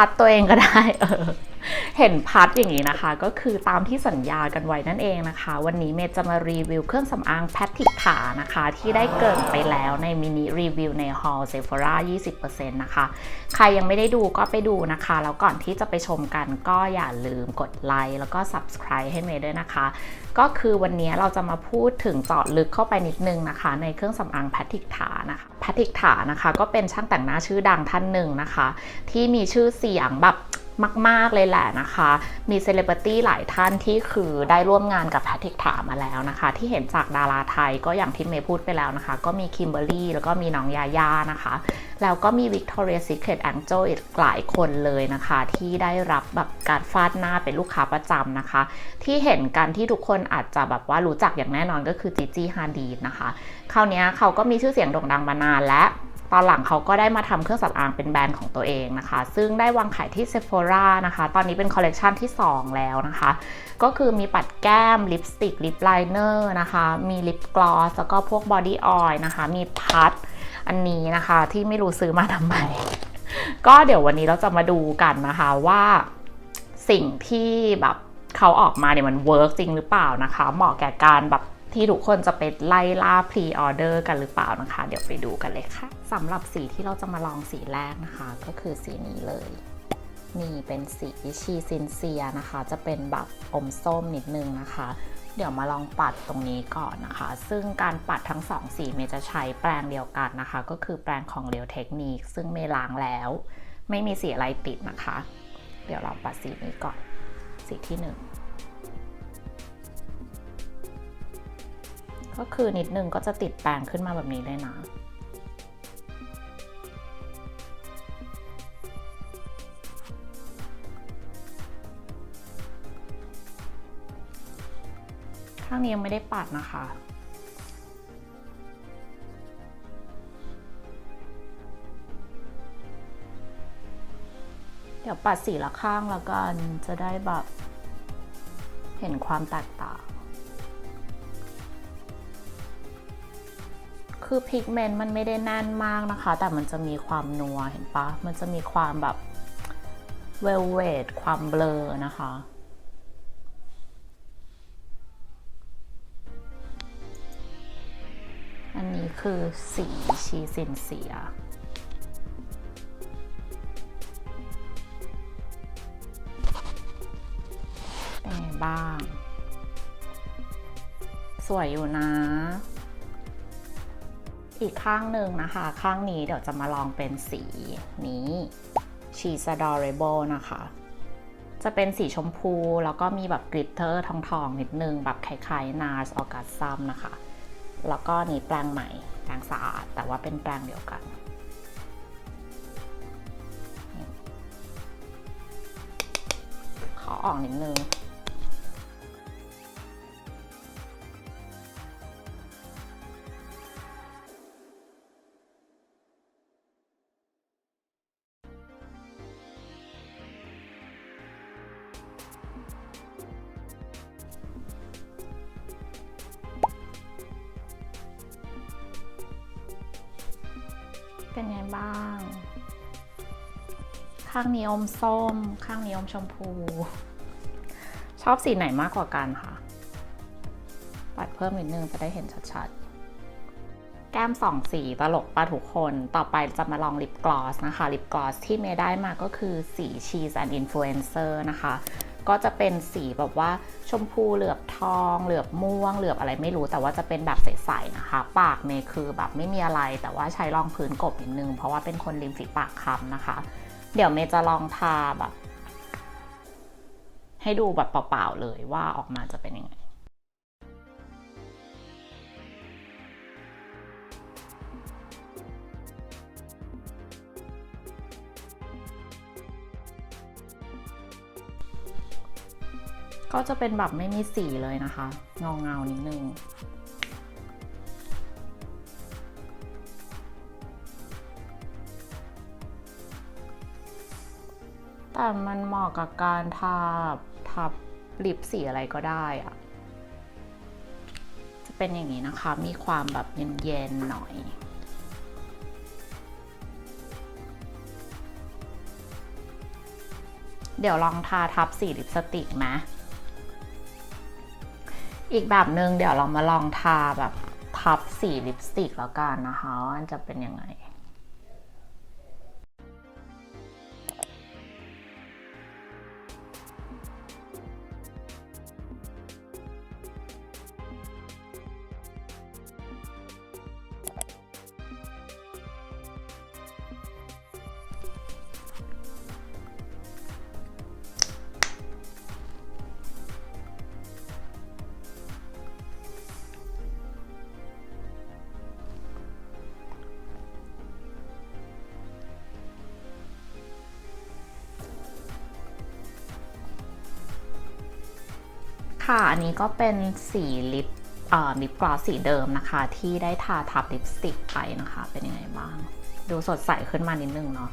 พัดตัวเองก็ได้เออเห็นพัดอย่างนี้นะคะ ก็คือตามที่สัญญากันไว้นั่นเองนะคะ วันนี้เมย์จะมารีวิวเครื่องสำอางแพทติกถานะคะ ที่ได้เกินไปแล้วในมินิรีวิวใน Hall Sephora 20%นะคะ ใครยังไม่ได้ดูก็ไปดูนะคะ แล้วก่อนที่จะไปชมกันก็อย่าลืมกดไลค์แล้วก็ subscribe ให้เมย์ด้วยนะคะ ก็คือวันนี้เราจะมาพูดถึงเจาะลึกเข้าไปนิดนึงนะคะ ในเครื่องสำอางแพทริกถานะคะแพทริกถานะคะ ก็เป็นช่างแต่งหน้าชื่อดังท่านหนึ่งนะคะ ที่มีชื่อเสียงแบบ มาก ๆ เลยแหละนะคะ มีเซเลบริตี้หลายท่านที่คือได้ร่วมงานกับแพทริกถามาแล้วนะคะ ที่เห็นจากดาราไทยก็อย่างที่เมย์พูดไปแล้วนะคะ ก็มีคิมเบอรรี่แล้วก็มีน้องยาย่านะคะ แล้วก็มี Victoria's Secret Angel อีกหลายคนเลยนะคะ ที่ได้รับแบบการฟาดหน้าเป็นลูกค้าประจำนะคะ ที่เห็นกันที่ทุกคนอาจจะแบบว่ารู้จักอย่างแน่นอนก็คือจิจี้ฮาดีนะคะคราวนี้เขาก็มีชื่อเสียงโด่งดังมานานและ ตอนหลังเขาก็ได้มาทำเครื่องสำอางเป็นแบรนด์ของตัวเองนะคะ ซึ่งได้วางขายที่ Sephora นะคะ ตอนนี้เป็นคอลเลกชันที่ 2 แล้วนะคะ ก็คือมีปัดแก้ม ลิปสติก ลิปไลเนอร์นะคะ มีลิปกลอส แล้วก็พวกบอดี้ออยล์นะคะ มีพัดอันนี้นะคะที่ไม่รู้ซื้อมาทำไม ก็เดี๋ยววันนี้เราจะมาดูกันนะคะว่าสิ่งที่แบบเขาออกมาเนี่ยมันเวิร์กจริงหรือเปล่านะคะ เหมาะแก่การแบบ ที่ทุกคนจะไปไล่ล่าพรีออเดอร์กันหรือเปล่านะคะ เดี๋ยวไปดูกันเลยค่ะสำหรับสีที่เราจะมาลองสีแรกนะคะ ก็คือสีนี้เลย นี่เป็นสีชีซินเซียนะคะ จะเป็นแบบอมส้มนิดนึงนะคะ เดี๋ยวมาลองปัดตรงนี้ก่อนนะคะ ซึ่งการปัดทั้งสองสีเมย์จะใช้แปรงเดียวกันนะคะ ก็คือแปรงของเรียวเทคนิคซึ่งเมย์ล้างแล้ว ไม่มีสีอะไรติดนะคะ เดี๋ยวเราปัดสีนี้ก่อน สีที่หนึ่ง ก็คือนิดนึงก็จะติดแปรงขึ้นมาแบบนี้เลยนะข้างนี้ยังไม่ได้ปัดนะคะ เดี๋ยวปัดสีละข้างแล้วกันจะได้แบบ เห็นความแตกต่าง คือพิกเมนต์มันไม่ได้แน่นมากนะคะ แต่มันจะมีความนัวเห็นปะมันจะมีความแบบเวลเวทความเบลอนะคะอันนี้คือสีชีซินเซีย เป็นไงบ้าง สวยอยู่นะ อีกข้างหนึ่งนะคะ ข้างนี้เดี๋ยวจะมาลองเป็นสีนี้ She's Adorable นะคะ จะเป็นสีชมพูแล้วก็มีแบบกริตเตอร์ทองๆนิดนึง แบบคล้ายๆ NARS Orgasm นะคะ แล้วก็นี่แปรงใหม่ แปรงสะอาด แต่ว่าเป็นแปรงเดียวกัน ขอออกนิดนึง เป็นไงบ้าง ข้างนี้อมส้ม ข้างนี้อมชมพู ชอบสีไหนมากกว่ากันคะปัดเพิ่มนิดนึงจะได้เห็นชัดๆ แก้มสองสีตลกปะทุกคน ต่อไปจะมาลองลิปกลอสนะคะ ลิปกลอสที่เมย์ได้มาก็คือสี Cheese and Influencer นะคะ ก็จะเป็นสีแบบว่าชมพูเหลือบทอง เหลือบม่วง เหลือบอะไรไม่รู้ แต่ว่าจะเป็นแบบใสๆนะคะ ปากเมย์คือแบบไม่มีอะไรแต่ว่าใช้รองพื้นกบนิดนึง เพราะว่าเป็นคนริมฝีปากคำนะคะ เดี๋ยวเมย์จะลองทาแบบ ให้ดูแบบเปล่าๆเลยว่าออกมาจะเป็นยังไง ก็จะเป็นแบบไม่มีสีเลยนะคะเงาเงานิดนึงแต่มันเหมาะกับการทาทับลิปสีอะไรก็ได้อะจะเป็นอย่างนี้นะคะ มีความแบบเย็นๆหน่อยเดี๋ยวลองทาทับสีลิปสติกไหม อีกแบบหนึ่งเดี๋ยวเรามาลองทาแบบทับสีลิปสติกแล้วกันนะคะว่ามันจะเป็นยังไง ค่ะ อันนี้ก็เป็นสีลิปอ่อลิปกลอสสีเดิมนะคะ ที่ได้ทาทับลิปสติกไปนะคะ เป็นยังไงบ้าง ดูสดใสขึ้นมานิดนึงเนาะ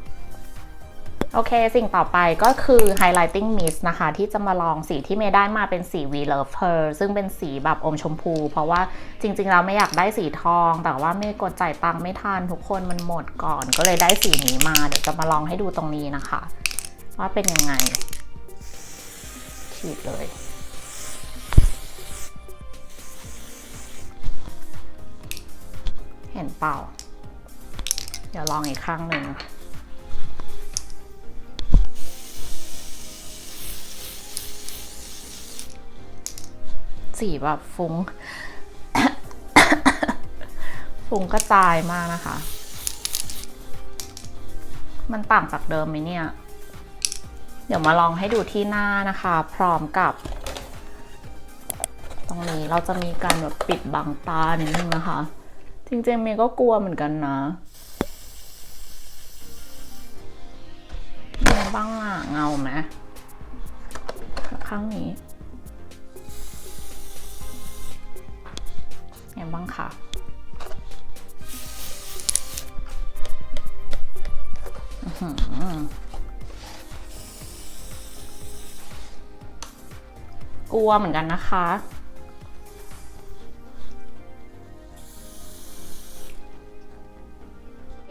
โอเค สิ่งต่อไปก็คือ highlighting mist นะคะ ที่จะมาลองสีที่เมย์ได้มาเป็นสี We Love Her ซึ่งเป็นสีแบบอมชมพู เพราะว่าจริงๆเราไม่อยากได้สีทอง แต่ว่าไม่กดจ่ายตังค์ไม่ทันทุกคนมันหมดก่อน ก็เลยได้สีนี้มา เดี๋ยวจะมาลองให้ดูตรงนี้นะคะ ว่าเป็นยังไง ฉีดเลย เห็นเปล่า เดี๋ยวลองอีกข้างหนึ่งสีแบบฟุง้ง ฟุ้งกระจายมากนะคะ มันต่างจากเดิมไหมเนี่ย เดี๋ยวมาลองให้ดูที่หน้านะคะ พร้อมกับ ตรงนี้เราจะมีการแบบปิดบังตานิดนึงนะคะ จริงๆเมย์ก็กลัวเหมือนกันนะยังไงบ้างอะเงาไหมข้างนี้ยังไงบ้างคะอื้อหือกลัวเหมือนกันนะคะ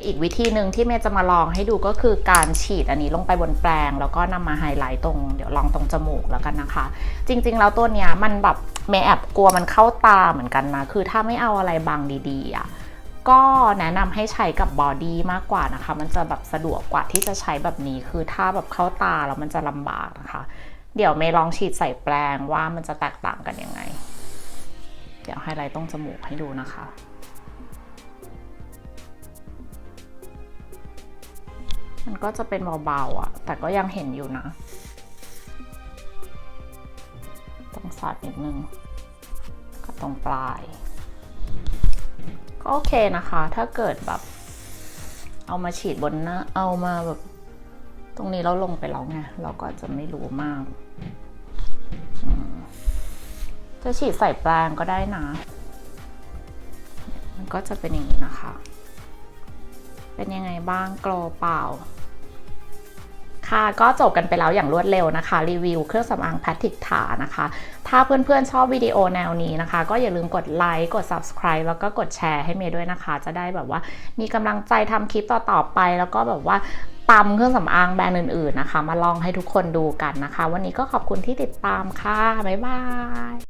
อีกวิธีหนึ่งที่เมย์จะมาลองให้ดูก็คือการฉีดอันนี้ลงไปบนแปรงแล้วก็นำมาไฮไลท์ตรงเดี๋ยวลองตรงจมูกแล้วกันนะคะ จริง ๆ แล้วตัวเนี้ยมันแบบเมย์แอบกลัวมันเข้าตาเหมือนกันนะคือถ้าไม่เอาอะไรบังดีๆอะก็แนะนำให้ใช้กับบอดี้มากกว่านะคะ มันจะแบบสะดวกกว่าที่จะใช้แบบนี้ คือถ้าแบบเข้าตาแล้วมันจะลำบากนะคะ เดี๋ยวเมย์ลองฉีดใส่แปรงว่ามันจะแตกต่างกันยังไง เดี๋ยวไฮไลท์ตรงจมูกให้ดูนะคะ มันก็จะเป็นเบาๆอะ แต่ก็ยังเห็นอยู่นะต้องสาดนิดนึงก็ตรงปลาย ก็โอเคนะคะ ถ้าเกิดแบบ เอามาฉีดบนหน้า เอามาแบบ ตรงนี้เราลงไปแล้วไง เราก็จะไม่รู้มาก จะฉีดใส่แปรงก็ได้นะ มันก็จะเป็นอย่างนี้นะคะเป็นยังไงบ้างกลเปล่า ค่ะก็จบกันไปแล้วอย่างรวดเร็วนะคะ รีวิวเครื่องสำอางแพทริกถานะคะ ถ้าเพื่อนๆชอบวิดีโอแนวนี้นะคะ ก็อย่าลืมกดไลค์กด subscribe แล้วก็กดแชร์ให้เมย์ด้วยนะคะ จะได้แบบว่ามีกำลังใจทำคลิปต่อๆไป แล้วก็แบบว่าตำเครื่องสำอางแบรนด์อื่นๆนะคะ มาลองให้ทุกคนดูกันนะคะ วันนี้ก็ขอบคุณที่ติดตามค่ะ บ๊ายบาย